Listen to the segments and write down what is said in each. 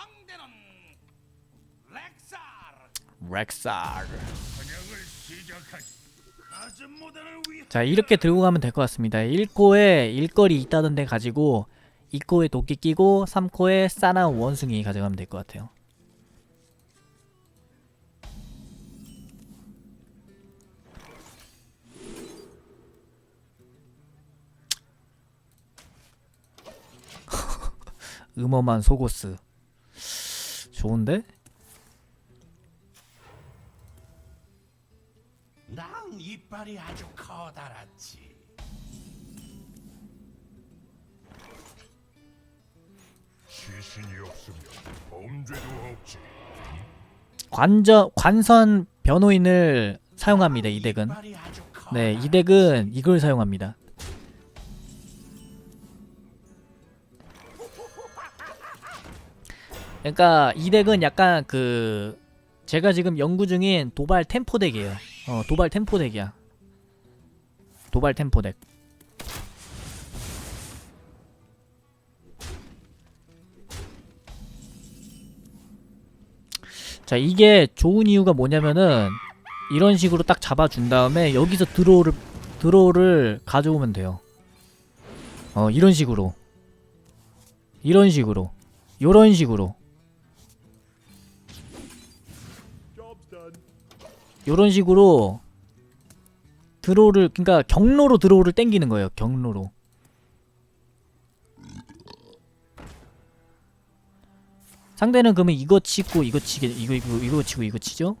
상대는 렉사르. 위해 자 이렇게 들고 가면 될 것 같습니다. 1코에 일거리 있다던데 가지고 2코에 도끼 끼고 3코에 싸나운 원숭이 가져가면 될 것 같아요. 음험한 속옷스 좋은데? 난 이빨이 아주 커다랗지. 시신이 없으면 범죄도 없지. 관저 관선 변호인을 사용합니다 이 덱은 이빨이 아주 커. 네, 이 덱은 이걸 사용합니다. 그러니까 이 덱은 약간 그 제가 지금 연구 중인 도발 템포 덱이에요. 어, 도발 템포 덱이야. 도발 템포 덱. 자, 이게 좋은 이유가 뭐냐면은 이런 식으로 딱 잡아준 다음에 여기서 드로우를 드로우를 가져오면 돼요. 어 이런 식으로 이런 식으로 요런 식으로 요런 식으로 드로우를 그러니까 경로로 드로우를 땡기는 거예요. 경로로. 상대는 그러면 이거 치고 이거 치게 이거 이거 이거 치고 이거 치죠?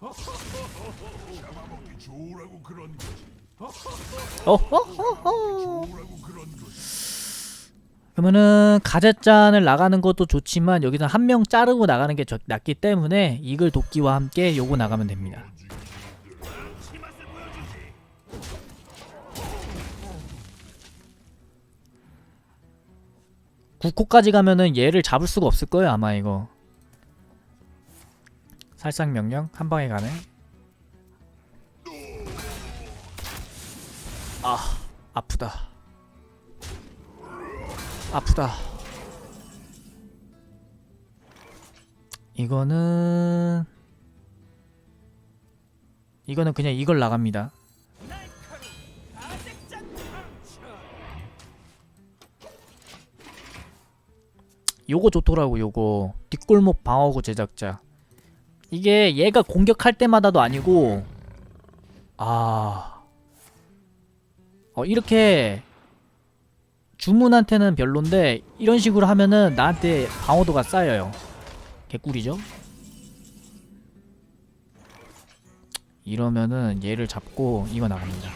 잡아먹기 좋으라고 그런 거지. 어허허허. 그러면은 가젯잔을 나가는 것도 좋지만 여기서 한 명 자르고 나가는 게 저- 낫기 때문에 이글 도끼와 함께 요거 나가면 됩니다. 구코까지 가면은 얘를 잡을 수가 없을 거예요 아마 이거. 살상 명령 한 방에 가네. 아 아프다. 아프다. 이거는 이거는 그냥 이걸 나갑니다. 요거 좋더라고 요거 뒷골목 방어구 제작자 이게 얘가 공격할 때마다도 아니고 아 어, 이렇게 주문한테는 별론데 이런 식으로 하면은 나한테 방어도가 쌓여요. 개꿀이죠? 이러면은 얘를 잡고 이거 나갑니다.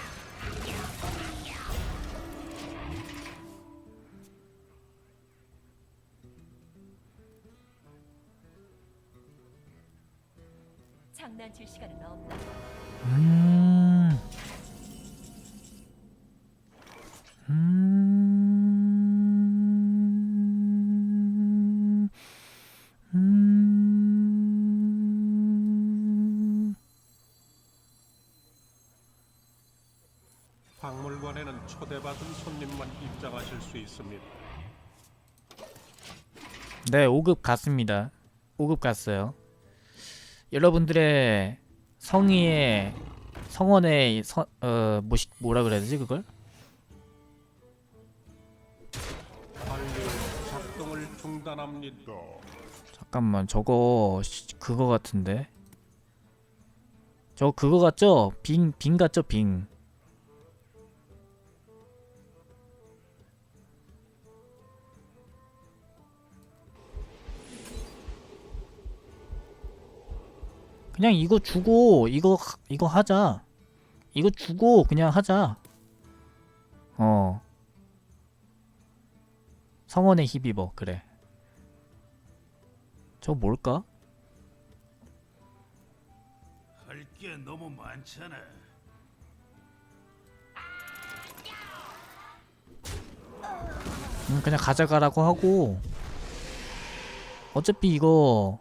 장난칠 시간은 없다. 음. 초대받은 손님만 입장하실 수 있습니다. 네, 5급 갔습니다. 5급 갔어요. 여러분들의 성의의 성원의 서, 어 뭐시, 뭐라 그래야 되지 그걸? 작동을 중단합니다. 잠깐만 저거 씨, 그거 같은데. 저 그거 같죠? 빙, 빙 같죠? 빙. 그냥 이거 주고 이거 하- 이거 하자. 이거 주고 그냥 하자. 어. 성원의 히비버 그래. 저 뭘까? 할 게 너무 많잖아. 음, 그냥 가져가라고 하고 어차피 이거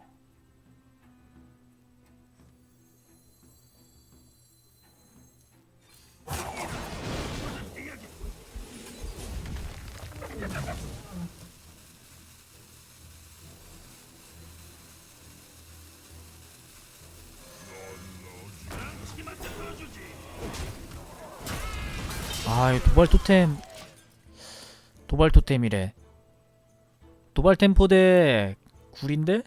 아, 이 도발 토템. 도발 토템이래. 도발 템포 대 굴인데?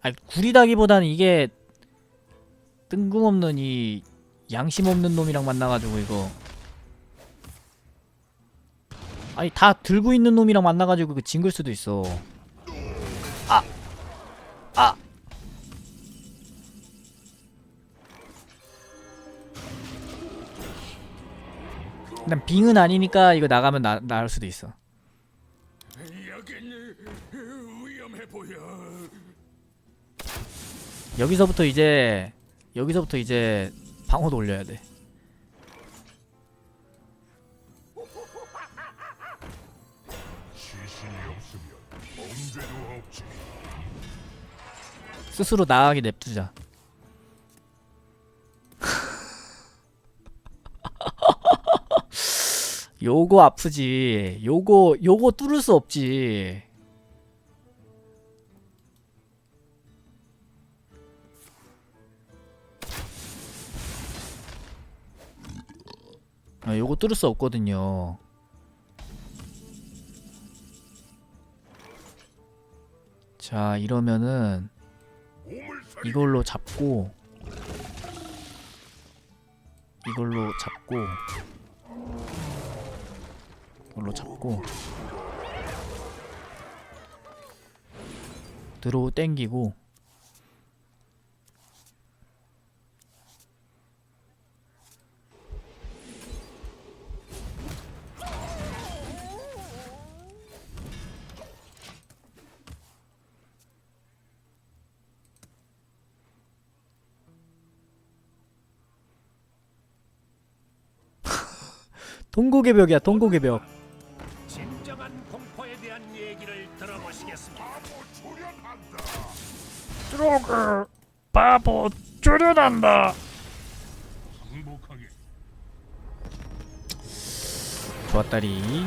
아니, 굴이다기보다는 이게 뜬금없는 이 양심 없는 놈이랑 만나가지고 이거. 아니, 다 들고 있는 놈이랑 만나가지고 그 징글 수도 있어. 아! 아! 일단 빙은 아니니까 이거 나가면 나, 나을 수도 있어. 여기서부터 이제 여기서부터 이제 방어도 올려야 돼. 스스로 나가게 냅두자. 요거 아프지. 요거 요거 뚫을 수 없지. 아, 요거 뚫을 수 없거든요. 자, 이러면은 이걸로 잡고 이걸로 잡고 이걸로 잡고 드로우 땡기고 통곡의 벽이야 통곡의 벽 조련한다. 바보 조련한다 좋았다리